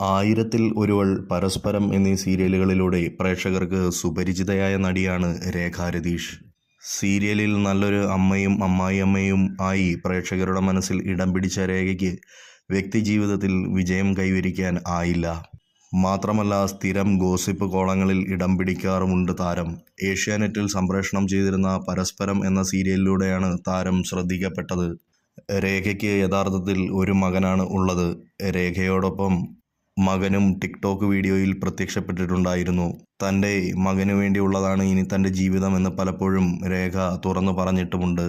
ആയിരത്തിൽ ഒരുവൾ പരസ്പരം എന്നീ സീരിയലുകളിലൂടെ പ്രേക്ഷകർക്ക് സുപരിചിതയായ നടിയാണ് രേഖ രതീഷ്. സീരിയലിൽ നല്ലൊരു അമ്മയും അമ്മായിയമ്മയും ആയി പ്രേക്ഷകരുടെ മനസ്സിൽ ഇടം പിടിച്ച രേഖയ്ക്ക് വ്യക്തിജീവിതത്തിൽ വിജയം കൈവരിക്കാൻ ആയില്ല. മാത്രമല്ല സ്ഥിരം ഗോസിപ്പ് കോളങ്ങളിൽ ഇടം പിടിക്കാറുമുണ്ട് താരം. ഏഷ്യാനെറ്റിൽ സംപ്രേഷണം ചെയ്തിരുന്ന പരസ്പരം എന്ന സീരിയലിലൂടെയാണ് താരം ശ്രദ്ധിക്കപ്പെട്ടത്. രേഖയ്ക്ക് യഥാർത്ഥത്തിൽ ഒരു മകനാണ് ഉള്ളത്. രേഖയോടൊപ്പം മകനും ടിക്ടോക്ക് വീഡിയോയിൽ പ്രത്യക്ഷപ്പെട്ടിട്ടുണ്ടായിരുന്നു. തന്റെ മകനു വേണ്ടിയുള്ളതാണ് ഇനി തന്റെ ജീവിതം എന്ന് പലപ്പോഴും രേഖ തുറന്നു പറഞ്ഞിട്ടുമുണ്ട്.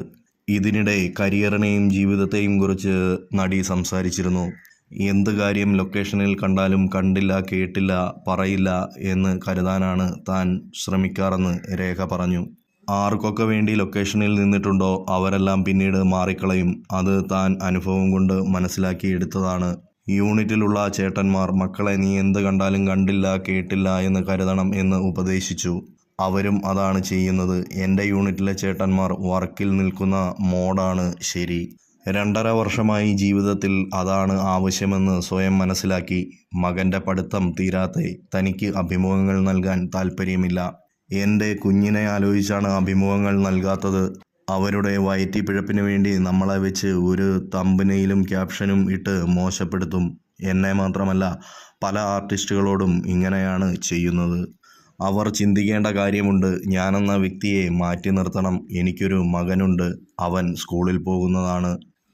ഇതിനിടെ കരിയറിനെയും ജീവിതത്തെയും കുറിച്ച് നടി സംസാരിച്ചിരുന്നു. എന്ത് കാര്യം ലൊക്കേഷനിൽ കണ്ടാലും കണ്ടില്ല കേട്ടില്ല പറയില്ല എന്ന് കരുതാനാണ് താൻ ശ്രമിക്കാറെന്ന് രേഖ പറഞ്ഞു. ആർക്കൊക്കെ വേണ്ടി ലൊക്കേഷനിൽ നിന്നിട്ടുണ്ടോ അവരെല്ലാം പിന്നീട് മാറിക്കളയും. അത് താൻ അനുഭവം കൊണ്ട് മനസ്സിലാക്കിയെടുത്തതാണ്. യൂണിറ്റിലുള്ള ചേട്ടന്മാർ മക്കളെ നീ എന്ത് കണ്ടാലും കണ്ടില്ല കേട്ടില്ല എന്ന് കരുതണം എന്ന് ഉപദേശിച്ചു. അവരും അതാണ് ചെയ്യുന്നത്. എന്റെ യൂണിറ്റിലെ ചേട്ടന്മാർ വർക്കിൽ നിൽക്കുന്ന മോഡാണ് ശരി. രണ്ടര വർഷമായി ജീവിതത്തിൽ അതാണ് ആവശ്യമെന്ന് സ്വയം മനസ്സിലാക്കി. മകന്റെ പഠിത്തം തീരാതെ തനിക്ക് അഭിമുഖങ്ങൾ നൽകാൻ താല്പര്യമില്ല എന്റെ കുഞ്ഞിനെ ആലോചിച്ചാണ് അഭിമുഖങ്ങൾ നൽകാത്തത്. അവരുടെ വയറ്റിപ്പിഴപ്പിന് വേണ്ടി നമ്മളെ വെച്ച് ഒരു തമ്പനയിലും ക്യാപ്ഷനും ഇട്ട് മോശപ്പെടുത്തും. എന്നെ മാത്രമല്ല പല ആർട്ടിസ്റ്റുകളോടും ഇങ്ങനെയാണ് ചെയ്യുന്നത്. അവർ ചിന്തിക്കേണ്ട കാര്യമുണ്ട്. ഞാനെന്ന വ്യക്തിയെ മാറ്റി നിർത്തണം. എനിക്കൊരു മകനുണ്ട്. അവൻ സ്കൂളിൽ പോകുന്നതാണ്.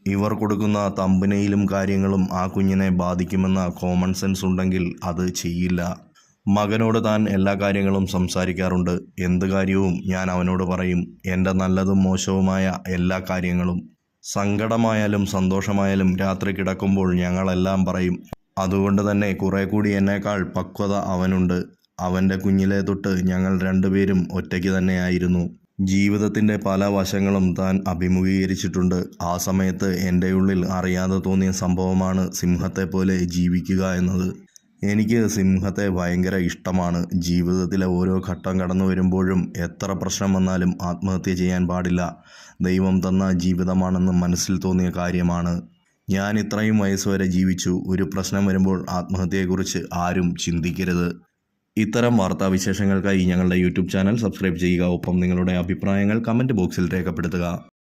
ഇവർ കൊടുക്കുന്ന തമ്പനയിലും കാര്യങ്ങളും ആ കുഞ്ഞിനെ ബാധിക്കുമെന്ന കോമൺ സെൻസ് ഉണ്ടെങ്കിൽ അത് ചെയ്യില്ല. മകനോട് താൻ എല്ലാ കാര്യങ്ങളും സംസാരിക്കാറുണ്ട്. എന്ത് കാര്യവും ഞാൻ അവനോട് പറയും. എന്റെ നല്ലതും മോശവുമായ എല്ലാ കാര്യങ്ങളും. സങ്കടമായാലും സന്തോഷമായാലും രാത്രി കിടക്കുമ്പോൾ ഞങ്ങളെല്ലാം പറയും. അതുകൊണ്ട് തന്നെ കുറെ കൂടി എന്നേക്കാൾ പക്വത അവനുണ്ട്. അവന്റെ കുഞ്ഞിലെ തൊട്ട് ഞങ്ങൾ രണ്ടുപേരും ഒറ്റയ്ക്ക് തന്നെയായിരുന്നു. ജീവിതത്തിന്റെ പല വശങ്ങളും താൻ അഭിമുഖീകരിച്ചിട്ടുണ്ട്. ആ സമയത്ത് എന്റെ ഉള്ളിൽ അറിയാതെ തോന്നിയ സംഭവമാണ് സിംഹത്തെ പോലെ ജീവിക്കുക എന്നത്. എനിക്ക് സിംഹത്തെ ഭയങ്കര ഇഷ്ടമാണ്. ജീവിതത്തിലെ ഓരോ ഘട്ടം കടന്നു വരുമ്പോഴും എത്ര പ്രശ്നം വന്നാലും ആത്മഹത്യ ചെയ്യാൻ പാടില്ല. ദൈവം തന്ന ജീവിതമാണെന്ന് മനസ്സിൽ തോന്നിയ കാര്യമാണ്. ഞാൻ ഇത്രയും വയസ്സ് വരെ ജീവിച്ചു. ഒരു പ്രശ്നം വരുമ്പോൾ ആത്മഹത്യയെക്കുറിച്ച് ആരും ചിന്തിക്കരുത്. ഇത്തരം വാർത്താവിശേഷങ്ങൾക്കായി ഞങ്ങളുടെ യൂട്യൂബ് ചാനൽ സബ്സ്ക്രൈബ് ചെയ്യുക. ഒപ്പം നിങ്ങളുടെ അഭിപ്രായങ്ങൾ കമന്റ് ബോക്സിൽ രേഖപ്പെടുത്തുക.